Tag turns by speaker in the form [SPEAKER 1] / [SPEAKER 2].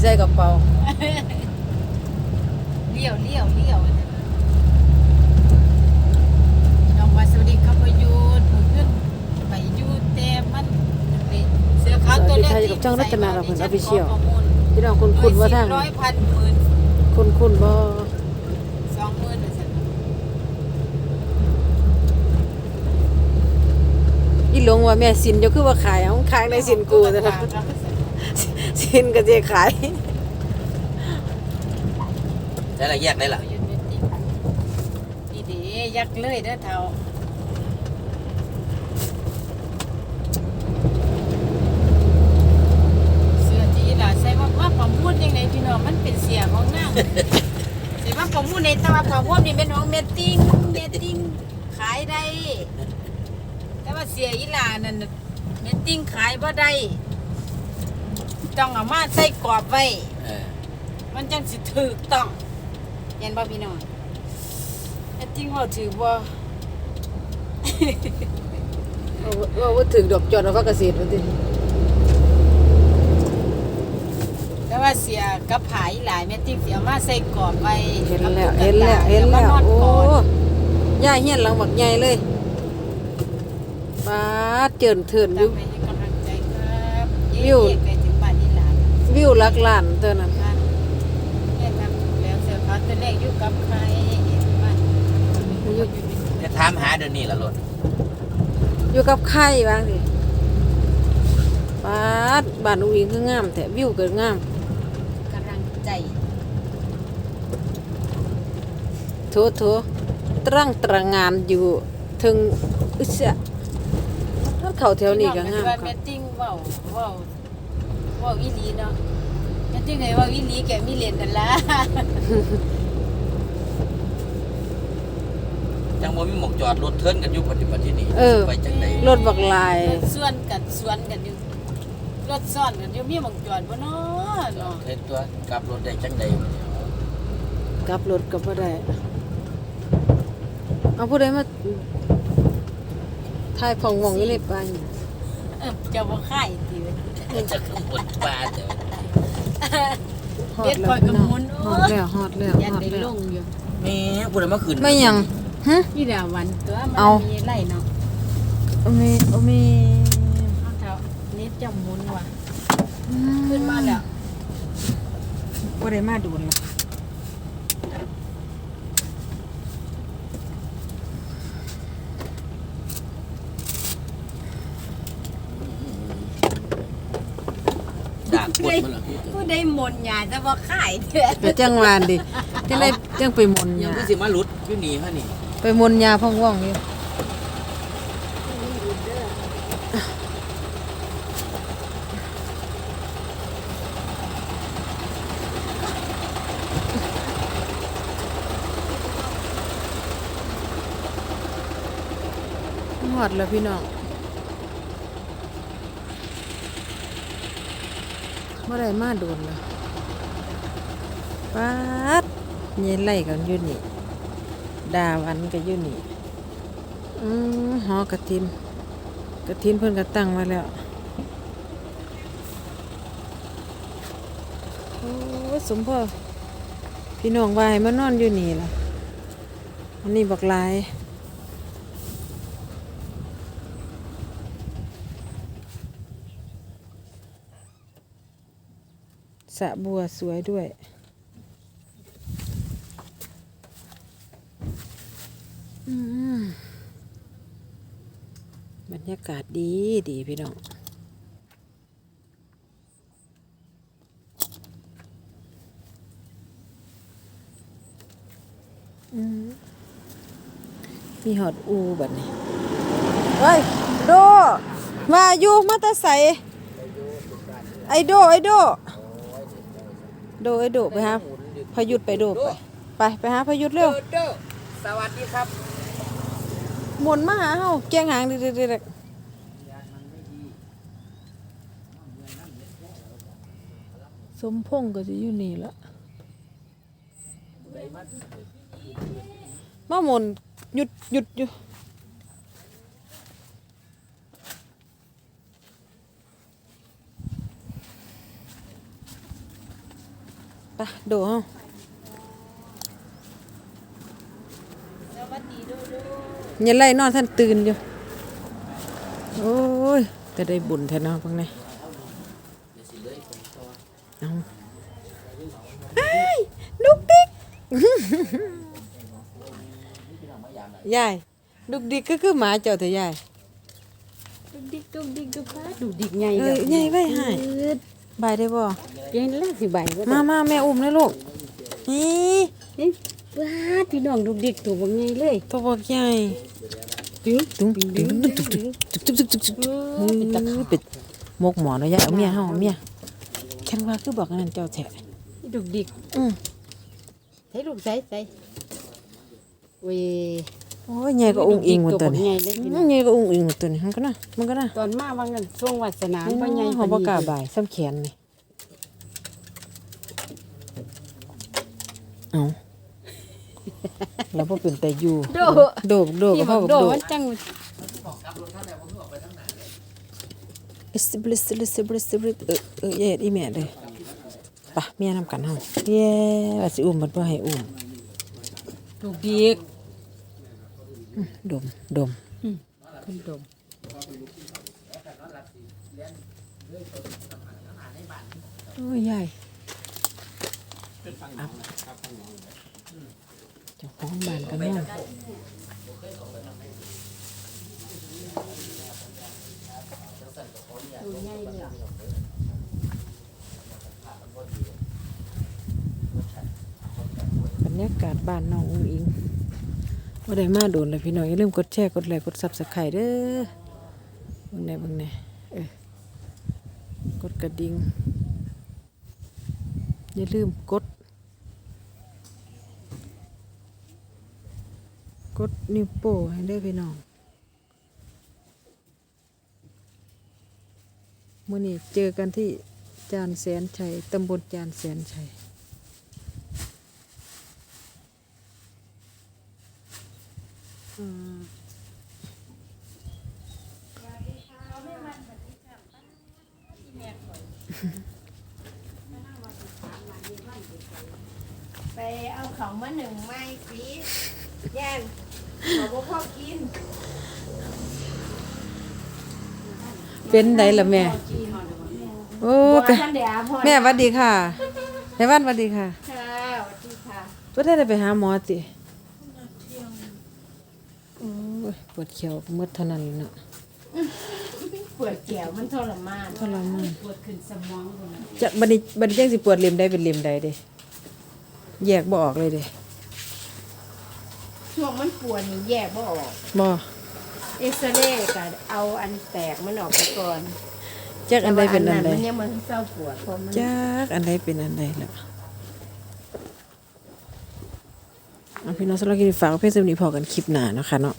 [SPEAKER 1] ใส่กระเป๋า
[SPEAKER 2] เลี้ยวเลี้ยวเลี้ยวน้องว่าสวัสดีครับพยุทธ์มือขึ้นไปอยูแต่มันเป็นเสื้อขาวตัวเล็ก
[SPEAKER 1] สวัสดีค่ะอยู่กับช่องรัตนาลำพูน Official
[SPEAKER 2] ข้อมูล
[SPEAKER 1] พี่น้องคุณคุณว่าทาง
[SPEAKER 2] ร้อยพันหมื่น
[SPEAKER 1] คุณคุณบ่
[SPEAKER 2] สองหมื่นน่ะสิ
[SPEAKER 1] อีหลงว่าแม่สินอยู่คือว่าขายเอาขายในสินกูนะ สินก็จะขาย
[SPEAKER 3] ใช่ละแยกได้ล่ะ
[SPEAKER 2] ดีดียักษ์เลยเด้อเท่าเสื้อจีล่ะใส่ว่าว่าประมูลยังไงพี่น้องมันเป็นเสียของนางใส่ว่าประมูลในแตว่าประมูลนี่เป็นของเมตติ้งเมตติ้งขายได้ แต่ว่าเสียอีหลานั่นน่ะเมตติ้งขายบ่ได้ ต้องเอามาใส่กรอบไว้
[SPEAKER 3] เออ
[SPEAKER 2] มันจังสิถูกต้องเห็นบ่พี่น้องเมตติ้งว่าถือบ่
[SPEAKER 1] ว่าว่าถึงดอกจอดเอาพักเกษตรว่าติ
[SPEAKER 2] แต่ว่าเสียกับผายหลายเมตติ้งเสียมาใส่กรอบไว้
[SPEAKER 1] เห็นแล้ว เห็นแล้ว เห็นแล้ว โอ้ย่าเฮียนหลังบักใหญ่เลยปาดเจินเถินอ
[SPEAKER 2] ตั้
[SPEAKER 1] ยู่
[SPEAKER 2] งไปให้กำลังใจครับ
[SPEAKER 1] วิว
[SPEAKER 2] เย้ๆไป
[SPEAKER 1] วิวหลักล้านตัวนั้น
[SPEAKER 2] ค่ะแม่ทำแล้วเสือเขาตัวแรกอยู่กับใครเห็นบ้านอยู่อยู่
[SPEAKER 3] จะถามหาเดี๋ยวนี้ละรถ
[SPEAKER 1] อยู่กับไข่บางสิปาดบ้านอุ้งอิงคืองามแต่วิวก็งาม
[SPEAKER 2] กำลังใจ
[SPEAKER 1] โถโถตรังตระงานอยู่ถึงอึเสะรถเขาแถวนี้ก็งาม
[SPEAKER 2] ว่า
[SPEAKER 1] ค
[SPEAKER 2] แม
[SPEAKER 1] รับ
[SPEAKER 2] ตติ้งเว้าเว้าเว้าอีหลีเนาะแมตติ้งไงเว้าอีหลีแกมีเหรียญนั่นล่ะ
[SPEAKER 3] จังว่ามีหมอกจอดรถเทิร์นกันอยู่ปฏิบัติที่นี่
[SPEAKER 1] เออ
[SPEAKER 3] ไปจังได
[SPEAKER 1] รถบักลาย
[SPEAKER 2] รถส่วนกันสวนกันอยู่รถซ้อนกันอยู่มีหมองจอดบ่เนาะเนาะ
[SPEAKER 3] เห็นตัวกลับรถได้จังได
[SPEAKER 1] กลับรถก็บ่ได้เอาผู้ใดมาถ่ายผ่องหว่องอยู่ในป่านี่
[SPEAKER 2] เออจะบ่ค่ายติเว้ย
[SPEAKER 3] จะขึ้นบนฟ้าเดี๋ยว
[SPEAKER 1] ฮอ
[SPEAKER 2] เด็
[SPEAKER 1] ด
[SPEAKER 2] ด
[SPEAKER 1] แล้
[SPEAKER 2] ค
[SPEAKER 1] ว
[SPEAKER 2] อย
[SPEAKER 1] พี่
[SPEAKER 2] กับ
[SPEAKER 1] น้อง
[SPEAKER 2] มุน
[SPEAKER 1] ฮอดแล้วฮอดแล้ว
[SPEAKER 2] ยัน
[SPEAKER 1] ฮอด
[SPEAKER 2] ได้
[SPEAKER 1] แล้
[SPEAKER 2] ล
[SPEAKER 1] ว
[SPEAKER 2] งอยู่
[SPEAKER 3] แม่ผู้ใดมาขึ้น
[SPEAKER 1] ไม่หยังฮะ
[SPEAKER 2] นี่ดาวันตัวมัน
[SPEAKER 1] เอา
[SPEAKER 2] มีไล่เนาะ
[SPEAKER 1] โอเมโอเม
[SPEAKER 2] เอาเท่านี้จะหมุนว่ะขึ้นมาแล้ว
[SPEAKER 1] บ่ได้มาดูนล่ะ
[SPEAKER 3] ดา กกดมาแล้ว
[SPEAKER 2] ผู้ได้มนต์ยาจะบ่ขายเด้อ
[SPEAKER 1] ก็จังหวานดิจังไดจังไปมนต์
[SPEAKER 3] ยั
[SPEAKER 1] ยาง
[SPEAKER 3] คือสิมาหลุดอยู่นี่ฮะนี่
[SPEAKER 1] ไปมนต์ยาพ่องว่องอยู่หอดแล้วพี่น้อง เมื่อไรมาโดนละป๊ดเย็นไล่กันอยู่นี่ดาวันก็อยู่นี่อืมหอกระทินกระทินเพิ่นก็ตั้งไว้แล้วโอ้สมพ่อพี่น้องวายมานอนอยู่นี่ล่ะอันนี้บักลาย สระบัวสวยด้วยอืมบรรยากาศดีดีพี่น้องอืมมีหอดอูแบบนี้เฮ้ยโดมาอยู่มาตาใสไอโดไอโด โดไอโดไปหาพยุดไปโดไปไปไปหาพยุดเร็ว
[SPEAKER 3] เด้อสวัสดีครับ
[SPEAKER 1] หมุนมาหาเฮาแกงหางเด็กๆสมพงษ์ก็จะอยู่นี่ละมาหมุนหยุดหยุดอยู่ ปโดเฮา
[SPEAKER 2] สวัสดีดูดู
[SPEAKER 1] อย่าไล่นอนท่านตื่นอยู่ โอ้ยจะได้บุญแท้เนาะพังไงเอาไอ้ายดุกดิกยายดุกดิกก็คือหมาเจ้าเถอะยาย
[SPEAKER 2] ดุกดิกดุกดิกดุกฟ้าดุกดิกใหญ่
[SPEAKER 1] เอ้ยใหญ่ไว้ให้ บายได้บ่
[SPEAKER 2] ยังแรกสิใบว่า
[SPEAKER 1] มามาแม่อุ้มนะลูกนี่
[SPEAKER 2] นี่ว้าพี่น้องดุกดิกตัวบ่ใหญ่เลย
[SPEAKER 1] ตัวบอกใหญ่
[SPEAKER 2] ดึง
[SPEAKER 1] ตุ้มตุ้มตุ้มตุ้มตุ้มตุ้มตุ้มตุ้มตุ้มตุ้มเป็นตะขาเป็ดมกหมอเนาะยายเอาเมียเฮาเอาเมียแค่ว่าคือบอกอันนั้นเจ้าแท้
[SPEAKER 2] ดุกดิก
[SPEAKER 1] อืม
[SPEAKER 2] ใส่ลูกใส่ใส่เว้ย
[SPEAKER 1] โอ้ยใหญ่ก็อุ้งอิงหมดตัว
[SPEAKER 2] ตัว
[SPEAKER 1] นี้
[SPEAKER 2] ใหญ่เลยพี่น้
[SPEAKER 1] อื
[SPEAKER 2] อง
[SPEAKER 1] มใหญ่ก็อุ้งอิงหมดตัวนี้มันก็น่ะมันก็น่ะ
[SPEAKER 2] ตอนมาว่างั้นช่วงวาสนาบ่ใหญ่
[SPEAKER 1] เขาบ่กล้าบายซ้ำแขนนี่เอาแล้วบ่เป็นแต่อยู่
[SPEAKER 2] โด
[SPEAKER 1] โดกโดก
[SPEAKER 2] ที่
[SPEAKER 1] ก็
[SPEAKER 2] บ
[SPEAKER 1] พ่
[SPEAKER 2] อ
[SPEAKER 1] อกกับโดก
[SPEAKER 2] โดมันจัง
[SPEAKER 1] อิสบลิสลิสบลิสบลิเออเออเย็ดอีแม่เลยไปะเมียนำกันเฮาเย้ว่าสิอุ้มมันบ่ให้อุ้ม
[SPEAKER 2] ดุกดิก
[SPEAKER 1] ดม ดม
[SPEAKER 2] คุณดม
[SPEAKER 1] โอ้ยยายอับเจ้าของบ้านกันนอนบรรยากาศบ้านน้องอุ้งอิง ว่ได้มาโดนเลยพี่น้องอย่าลืมกดแชร์กดไลค์กดซับสไครต์เด้อบึงแหน่บิ่งแหน่เออกดกระดิ่งอย่าลืมกด กดนิ้วโป้ให้ได้อพี่น้องมื่อนี้เจอกันที่จานแสนชัยตำบลจานแสนชัยอืม
[SPEAKER 2] ไปเอาของมาหนึ่งไม้สิย่านเขาบ่พอกิน
[SPEAKER 1] เป็นไดล่ะแม่ โอ้
[SPEAKER 2] บ่
[SPEAKER 1] เป็น
[SPEAKER 2] ทันได้อาพร
[SPEAKER 1] แม่หวัดดีค่ะแม่วันหวัดดีค่ะ
[SPEAKER 2] ค่ะสวัสดีค่ะ
[SPEAKER 1] เพื่อได้ไปหาหมอสิโอ้ ยปวดเขียวหมืดเท่านั้นเลยเนาะ
[SPEAKER 2] ปวดแก้วมันทรมาน
[SPEAKER 1] ทรมาน
[SPEAKER 2] ปวดขึ้นสมองพุ่นน่ะ
[SPEAKER 1] จะบัดนี้บัดนี้จังสิปวดเล่มใดเป็นเล่มใดเด้แยกบ่ออกเลยเด้
[SPEAKER 2] ช่วงมันปวดนี่แยกบ่ออก
[SPEAKER 1] บ่
[SPEAKER 2] เอ็กซเรย์ก็เอาอันแตกมันออกไปก่อน
[SPEAKER 1] จักอันใดเป็นอันใด
[SPEAKER 2] แต่ว่ามันยังมันเศร้าปวดเพราะมัน
[SPEAKER 1] จักอันใดเป็นอันใดล่ะเอาพี่น้องสำหรับคลิปนี้ฝากไว้เพียงเท่านี้พอกันคลิปหน้าเนาะคะเนาะ